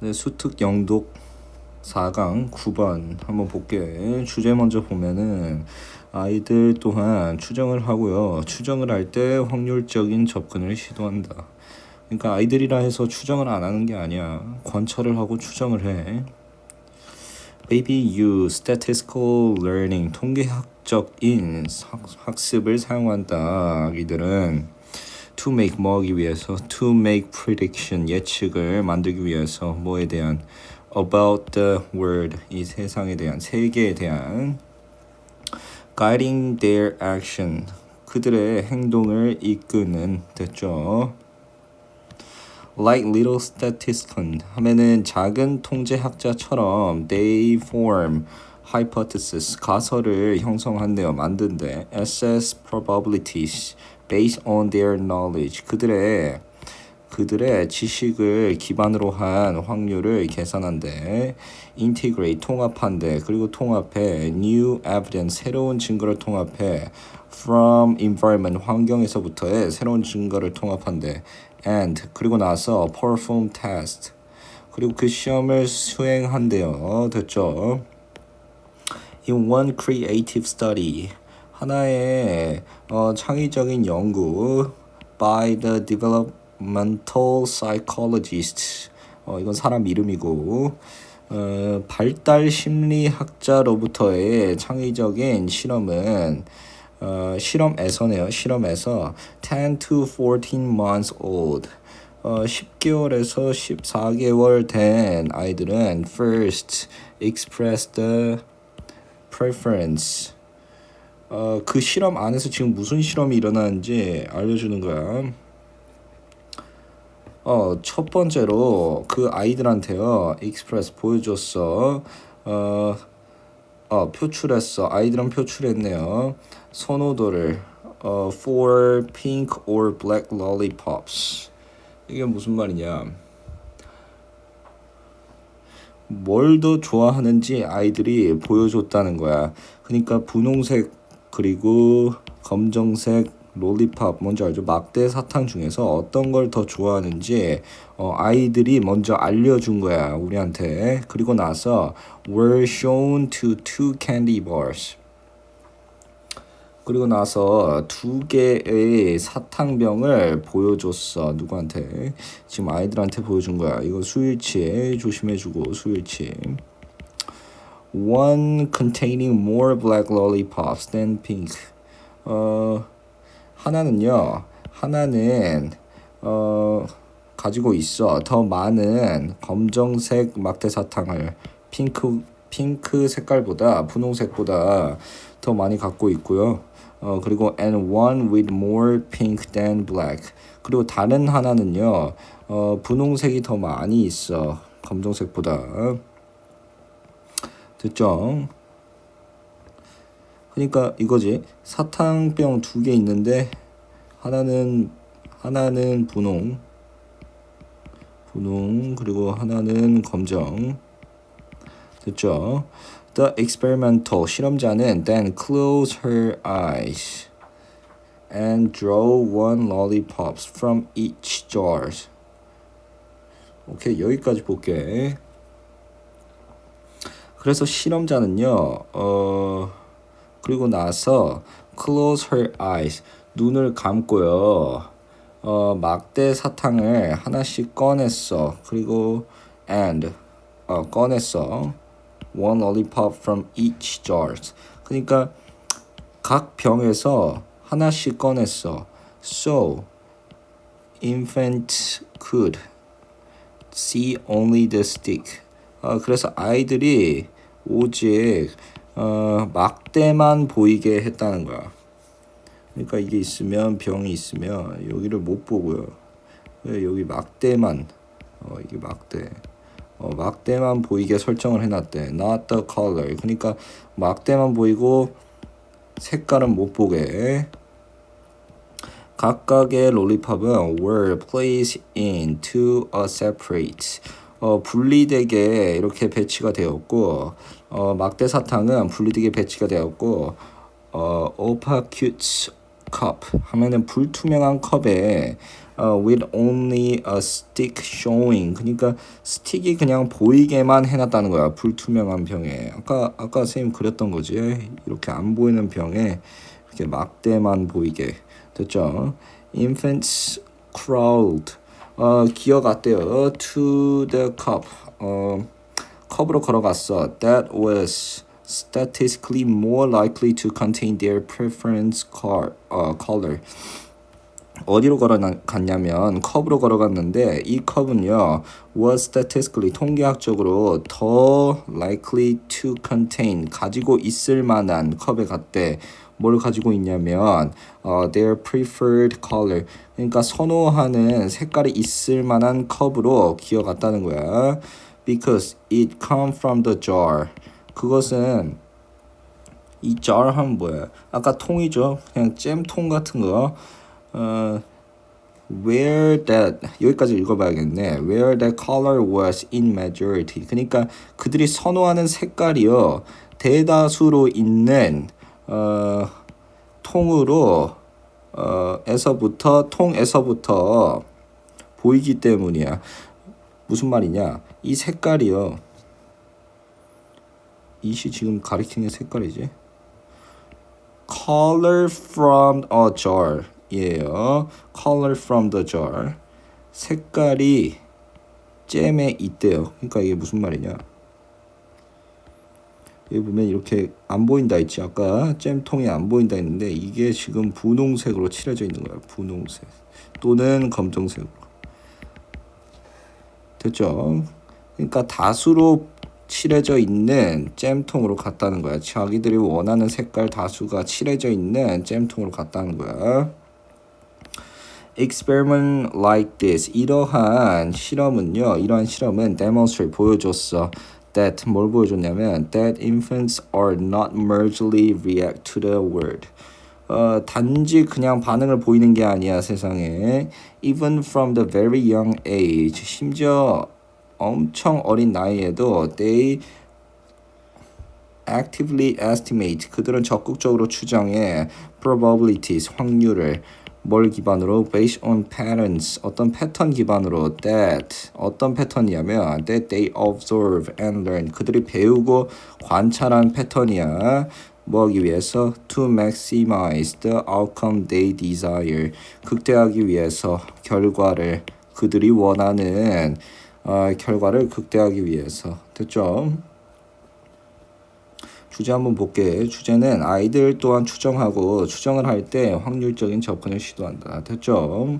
네, 수특 영독 4강 9번 한번 볼게. 주제 먼저 보면은 아이들 또한 추정을 하고요. 추정을 할 때 확률적인 접근을 시도한다. 그러니까 아이들이라 해서 추정을 안 하는 게 아니야. 관찰을 하고 추정을 해. Baby use statistical learning 통계학적인 학- 학습을 사용한다. 아기들은 to make 뭐하기 위해서 to make prediction 예측을 만들기 위해서 뭐에 대한 about the world 이 세상에 대한 세계에 대한 guiding their action 그들의 행동을 이끄는 됐죠. Like little statistician 하면은 작은 통제학자처럼 they form hypothesis 가설을 형성한대요 만든대 assess probabilities based on their knowledge 그들의 그들의 지식을 기반으로 한 확률을 계산한대 integrate 통합한대 그리고 통합해 new evidence 새로운 증거를 통합해 from environment 환경에서부터의 새로운 증거를 통합한대 and 그리고 나서 perform test 그리고 그 시험을 수행한대요 됐죠 in one creative study 하나의 어, 창의적인 연구 by the developmental psychologist 어, 이건 사람 이름이고 어, 발달 심리학자로부터의 창의적인 실험은 어, 실험에서네요. 실험에서 10 to 14 months old 어, 10개월에서 14개월 된 아이들은 first express the preference 어, 그 실험 안에서 지금 무슨 실험이 일어나는지 알려주는 거야. 어, 첫 번째로 그 아이들한테요, 익스프레스 보여줬어. 어, 어, 표출했어. 아이들은 표출했네요. 선호도를 어, for pink or black lollipops. 이게 무슨 말이냐? 뭘 더 좋아하는지 아이들이 보여줬다는 거야. 그러니까 분홍색 그리고 검정색 롤리팝 뭔지 알죠? 막대 사탕 중에서 어떤 걸 더 좋아하는지 어, 아이들이 먼저 알려준 거야 우리한테. 그리고 나서 were shown to two candy bars. 그리고 나서 두 개의 사탕병을 보여줬어. 누구한테? 지금 아이들한테 보여준 거야. 이거 수일치 조심해주고 수일치. One containing more black lollipops than pink. 어 하나는요. 하나는 어 가지고 있어. 더 많은 검정색 막대 사탕을. 핑크 핑크 색깔보다 분홍색보다 더 많이 갖고 있고요. 어 그리고 and one with more pink than black. 그리고 다른 하나는요. 어 분홍색이 더 많이 있어. 검정색보다. 됐죠? 그러니까 이거지. 사탕병 두 개 있는데 하나는 하나는 분홍 분홍 그리고 하나는 검정 됐죠? The experimental 실험자는 then close her eyes and draw one lollipops from each jar. 오케이 여기까지 볼게. 그래서 실험자는요, 어 그리고 나서 close her eyes 눈을 감고요, 어 막대 사탕을 하나씩 꺼냈어. 그리고 and 어 꺼냈어. One lollipop from each jars. 그러니까 각 병에서 하나씩 꺼냈어. So infant could see only the stick. 어, 그래서 아이들이 오직 어, 막대만 보이게 했다는 거야. 그러니까 이게 있으면 병이 있으면 여기를 못 보고요. 왜 여기 막대만 어, 이게 막대. 어, 막대만 보이게 설정을 해놨대. Not the color. 그러니까 막대만 보이고 색깔은 못 보게. 각각의 롤리팝은 were placed into a separate. 어, 분리되게 이렇게 배치가 되었고, 어, 막대 사탕은 분리되게 배치가 되었고, 어, opaque cup 하면은 불투명한 컵에 어, with only a stick showing. 그러니까 스틱이 그냥 보이게만 해놨다는 거야. 불투명한 병에. 아까 아까 선생님 그렸던 거지. 이렇게 안 보이는 병에 이렇게 막대만 보이게 됐죠. Infants crawled. 어, 기어갔대요. To the cup. 어, 컵으로 걸어갔어. That was statistically more likely to contain their preference car, 어, color. 어디로 걸어갔냐면 컵으로 걸어갔는데 이 컵은요 was statistically 통계학적으로 더 likely to contain 가지고 있을 만한 컵에 갔대. 뭘 가지고 있냐면 어, their preferred color. 그러니까 선호하는 색깔이 있을 만한 컵으로 기어갔다는 거야. Because it come from the jar. 그것은 이 jar 하면 뭐야? 아까 통이죠? 그냥 잼통 같은 거 어, where that 여기까지 읽어봐야겠네. Where that color was in majority. 그러니까 그들이 선호하는 색깔이요 대다수로 있는 어, 통으로 어, 에서부터 통에서부터 보이기 때문이야. 무슨 말이냐? 이 색깔이요. 이시 지금 가리키는 색깔이지. Color from a jar. 예요. Color from the jar. 색깔이 잼에 있대요. 그러니까 이게 무슨 말이냐? 여기 보면 이렇게 안 보인다 있지. 아까 잼통이 안 보인다 했는데 이게 지금 분홍색으로 칠해져 있는 거야. 분홍색 또는 검정색으로. 됐죠? 그러니까 다수로 칠해져 있는 잼통으로 갔다는 거야. 자기들이 원하는 색깔 다수가 칠해져 있는 잼통으로 갔다는 거야. Experiment like this 이러한 실험은요 이러한 실험은 demonstrate 보여줬어 that 뭘 보여줬냐면 that infants are not merely react to the word 어, 단지 그냥 반응을 보이는 게 아니야 세상에 even from the very young age 심지어 엄청 어린 나이에도 they actively estimate 그들은 적극적으로 추정해 probabilities 확률을 뭘 기반으로 based on patterns 어떤 패턴 기반으로 that 어떤 패턴이냐면 that they observe and learn 그들이 배우고 관찰한 패턴이야 뭐 하기 위해서 to maximize the outcome they desire 극대화하기 위해서 결과를 그들이 원하는 어, 결과를 극대화하기 위해서 됐죠? 주제 한번 볼게. 주제는 아이들 또한 추정하고 추정을 할 때 확률적인 접근을 시도한다. 됐죠?